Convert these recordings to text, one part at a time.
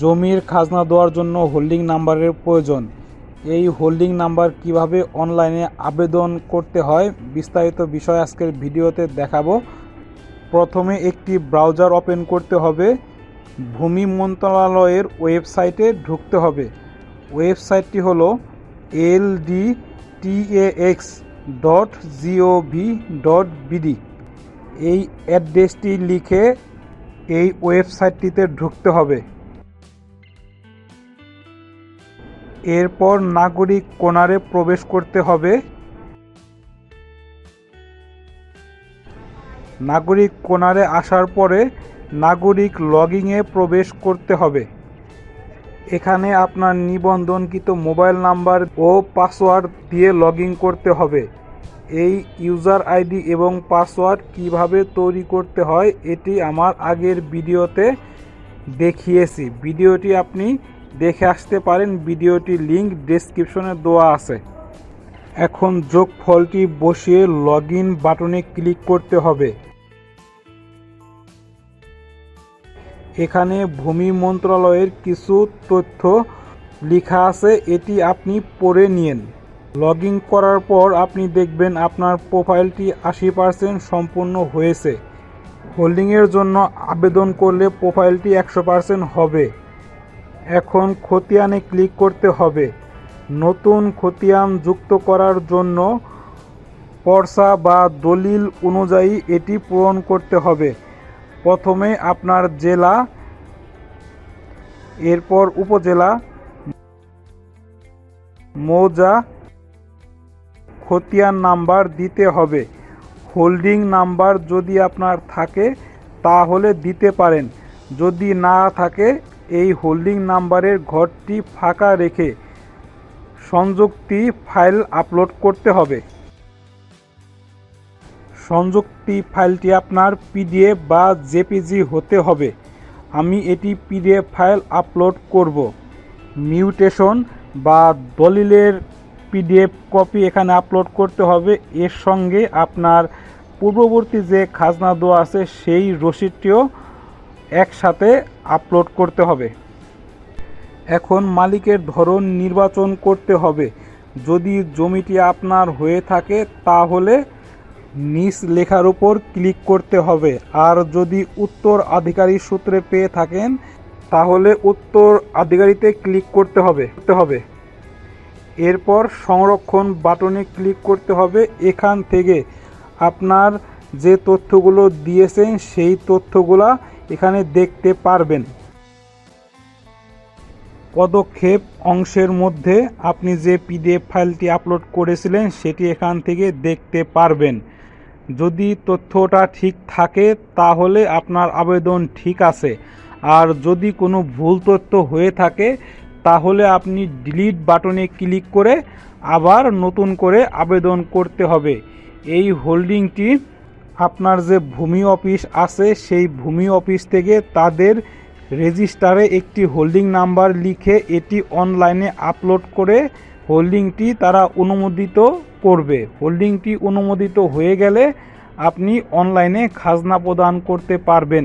জমির খাজনা দেওয়ার জন্য হোল্ডিং নাম্বারের প্রয়োজন। এই হোল্ডিং নাম্বার কীভাবে অনলাইনে আবেদন করতে হয়, বিস্তারিত বিষয় আজকের ভিডিওতে দেখাবো। প্রথমে একটি ব্রাউজার ওপেন করতে হবে। ভূমি মন্ত্রণালয়ের ওয়েবসাইটে ঢুকতে হবে। ওয়েবসাইটটি হলো L D T A X dot G O V dot BD এই অ্যাড্রেসটি লিখে এই ওয়েবসাইটটিতে ঢুকতে হবে। এরপর নাগরিক কোনারে প্রবেশ করতে হবে। নাগরিক কোনারে আসার পরে নাগরিক লগইংয়ে প্রবেশ করতে হবে। এখানে আপনার নিবন্ধনকৃত মোবাইল নাম্বার ও পাসওয়ার্ড দিয়ে লগ করতে হবে। এই ইউজার আইডি এবং পাসওয়ার্ড কীভাবে তৈরি করতে হয়, এটি আমার আগের ভিডিওতে দেখিয়েছি। ভিডিওটি আপনি দেখে আসতে পারেন, ভিডিওটি লিংক ডেসক্রিপশনে দেওয়া আছে। এখন যোগ ফলটি বসিয়ে লগ বাটনে ক্লিক করতে হবে। এখানে ভূমি মন্ত্রণালয়ের কিছু তথ্য লেখা আছে, এটি আপনি পড়ে নিন। লগ করার পর আপনি দেখবেন আপনার প্রোফাইলটি আশি পার্সেন্ট সম্পূর্ণ হয়েছে। হোল্ডিংয়ের জন্য আবেদন করলে প্রোফাইলটি একশো পার্সেন্ট হবে। এখন খতিয়ানে ক্লিক করতে হবে। নতুন খতিয়ান যুক্ত করার জন্য পর্সা বা দলিল অনুযায়ী এটি পূরণ করতে হবে। প্রথমে আপনার জেলা, এরপর উপজেলা, মৌজা, খতিয়ান নাম্বার দিতে হবে। হোল্ডিং নাম্বার যদি আপনার থাকে, তাহলে দিতে পারেন। যদি না থাকে এই হোল্ডিং নাম্বারের ঘরটি ফাঁকা রেখে সংযুক্তি ফাইল আপলোড করতে হবে। সংযুক্তি ফাইলটি আপনার পিডিএফ বা জেপিজি হতে হবে। আমি এটি পিডিএফ ফাইল আপলোড করব। মিউটেশন বা দলিলের পিডিএফ কপি এখানে আপলোড করতে হবে। এর সঙ্গে আপনার পূর্ববর্তী যে খাজনা দেওয়া আছে, সেই রসিদটিও একসাথে আপলোড করতে হবে। এখন মালিকের ধরন নির্বাচন করতে হবে। যদি জমিটি আপনার হয়ে থাকে, তাহলে নিচ লেখার উপর ক্লিক করতে হবে। আর যদি উত্তর আধিকারী সূত্রে পেয়ে থাকেন, তাহলে উত্তর আধিকারিতে ক্লিক করতে হবে করতে হবে। এরপর সংরক্ষণ বাটনে ক্লিক করতে হবে। এখান থেকে আপনার যে তথ্যগুলো দিয়েছেন, সেই তথ্যগুলা এখানে দেখতে পারবেন। পদক্ষেপ অংশের মধ্যে আপনি যে পিডিএফ ফাইলটি আপলোড করেছিলেন, সেটি এখান থেকে দেখতে পারবেন। যদি তথ্যটা ঠিক থাকে, তাহলে আপনার আবেদন ঠিক আছে। আর যদি কোনো ভুল তথ্য হয়ে থাকে, তাহলে আপনি ডিলিট বাটনে ক্লিক করে আবার নতুন করে আবেদন করতে হবে। এই হোল্ডিংটি আপনার যে ভূমি অফিস আছে, সেই ভূমি অফিস থেকে তাদের রেজিস্টারে একটি হোল্ডিং নাম্বার লিখে এটি অনলাইনে আপলোড করে হোল্ডিংটি তারা অনুমোদিত করবে। হোল্ডিংটি অনুমোদিত হয়ে গেলে আপনি অনলাইনে খাজনা প্রদান করতে পারবেন।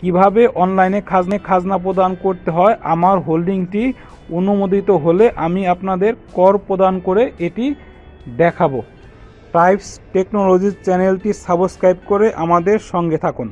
কীভাবে অনলাইনে খাজনে, খাজনা প্রদান করতে হয়? আমার হোল্ডিংটি অনুমোদিত হলে আমি আপনাদের কর প্রদান করে এটি দেখাবো। টাইপস টেকনোলজির চ্যানেলটি সাবস্ক্রাইব করে আমাদের সঙ্গে থাকুন।